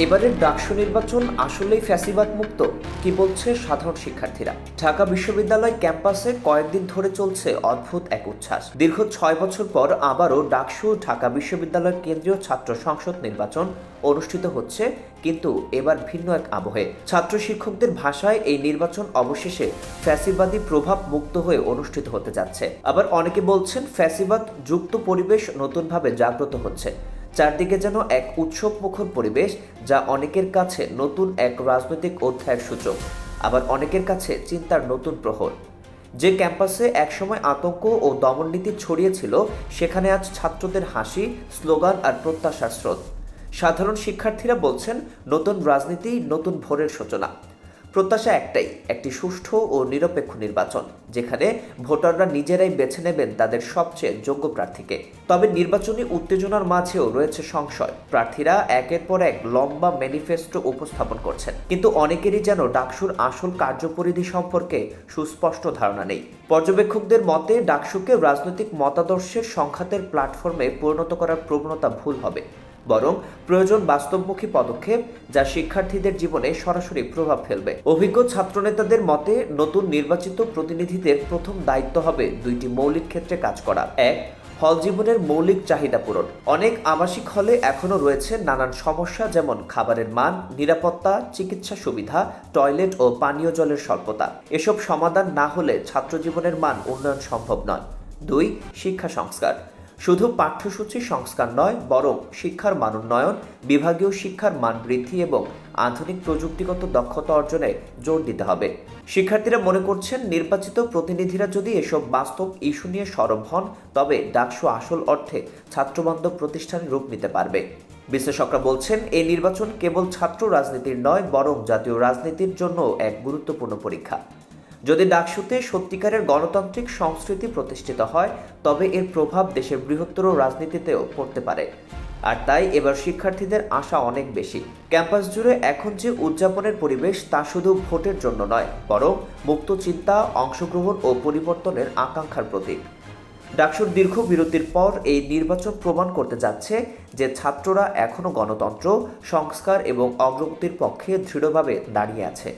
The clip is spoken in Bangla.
এবারের ডাকসু নির্বাচন আসলেই ফ্যাসিবাদ মুক্ত কি বলছে সাধারণ শিক্ষার্থীরা? ঢাকা বিশ্ববিদ্যালয় ক্যাম্পাসে কয়েকদিন ধরে চলছে অদ্ভুত এক উচ্ছ্বাস। দীর্ঘ ছয় বছর পর আবারও ডাকসু ঢাকা বিশ্ববিদ্যালয় কেন্দ্রীয় ছাত্র সংসদ নির্বাচন অনুষ্ঠিত হচ্ছে, কিন্তু এবার ভিন্ন এক আবহে। ছাত্র শিক্ষকদের ভাষায় এই নির্বাচন অবশেষে ফ্যাসিবাদী প্রভাব মুক্ত হয়ে অনুষ্ঠিত হতে যাচ্ছে। আবার অনেকে বলছেন ফ্যাসিবাদ যুক্ত পরিবেশ নতুনভাবে জাগ্রত হচ্ছে। চারদিকে যেন এক উৎসব মুখর পরিবেশ যা অনেকের কাছে নতুন এক রাজনৈতিক অধ্যায়ের সূচক আবার অনেকের কাছে চিন্তার নতুন প্রহর। যে ক্যাম্পাসে একসময় আতঙ্ক ও দমননীতি ছড়িয়েছিল, সেখানে আজ ছাত্রদের হাসি, স্লোগান আর প্রত্যাশার স্রোত। সাধারণ শিক্ষার্থীরা বলছেন, নতুন রাজনীতি, নতুন ভোরের সূচনা। প্রত্যাশা একটাই, একটি সুষ্ঠু ও নিরপেক্ষ নির্বাচন, যেখানে ভোটাররা নিজেরাই বেছে নেবেন তাদের সবচেয়ে যোগ্য প্রার্থীকে। তবে নির্বাচনী উত্তেজনার মাঝেও রয়েছে সংশয়। প্রার্থীরা একের পর এক লম্বা ম্যানিফেস্টো উপস্থাপন করছেন। কিন্তু অনেকেরই যেন ডাকসুর আসল কার্যপরিধি সম্পর্কে সুস্পষ্ট ধারণা নেই। পর্যবেক্ষকদের মতে, ডাকসুকে রাজনৈতিক মতাদর্শের সংঘাতের প্ল্যাটফর্মে পরিণত করার প্রবণতা ভুল হবে। বরং প্রয়োজন বাস্তবমুখী পদক্ষেপ যা শিক্ষার্থীদের জীবনে সরাসরি প্রভাব ফেলবে। অভিজ্ঞ ছাত্রনেতাদের মতে, নতুন নির্বাচিত প্রতিনিধিদের প্রথম দায়িত্ব হবে দুইটি মৌলিক ক্ষেত্রে কাজ করা। এক, হল জীবনের মৌলিক চাহিদা পূরণ। অনেক আবাসিক হলে এখনও রয়েছে নানান সমস্যা যেমন খাবারের মান, নিরাপত্তা, চিকিৎসা সুবিধা, টয়লেট ও পানীয় জলের স্বল্পতা। এসব সমাধান না হলে ছাত্র জীবনের মান উন্নয়ন সম্ভব নয়। দুই, শিক্ষা সংস্কার। শুধু পাঠ্যসূচি সংস্কার নয়, বরং শিক্ষার মান উন্নয়ন, বিভাগীয় শিক্ষার মান বৃদ্ধি এবং আধুনিক প্রযুক্তিগত দক্ষতা অর্জনে জোর দিতে হবে। শিক্ষার্থীরা মনে করছেন, নির্বাচিত প্রতিনিধিরা যদি এসব বাস্তব ইস্যু নিয়ে সরব হন, তবে ডাকসু আসল অর্থে ছাত্রবান্ধব প্রতিষ্ঠানে রূপ নিতে পারবে। বিশ্লেষকরা বলছেন, এই নির্বাচন কেবল ছাত্র রাজনীতির নয়, বরং জাতীয় রাজনীতির জন্য এক গুরুত্বপূর্ণ পরীক্ষা। যদি ডাকসুতে সত্যিকারের গণতান্ত্রিক সংস্কৃতি প্রতিষ্ঠিত হয়, তবে এর প্রভাব দেশের বৃহত্তর রাজনীতিতেও পড়তে পারে। আর তাই এবার শিক্ষার্থীদের আশা অনেক বেশি। ক্যাম্পাস জুড়ে এখন যে উদযাপনের পরিবেশ, তা শুধু ভোটের জন্য নয়, বরং মুক্ত চিন্তা, অংশগ্রহণ ও পরিবর্তনের আকাঙ্ক্ষার প্রতীক। ডাকসুর দীর্ঘ বিরতির পর এই নির্বাচন প্রমাণ করতে যাচ্ছে যে ছাত্ররা এখনও গণতন্ত্র, সংস্কার এবং অগ্রগতির পক্ষে দৃঢ়ভাবে দাঁড়িয়ে আছে।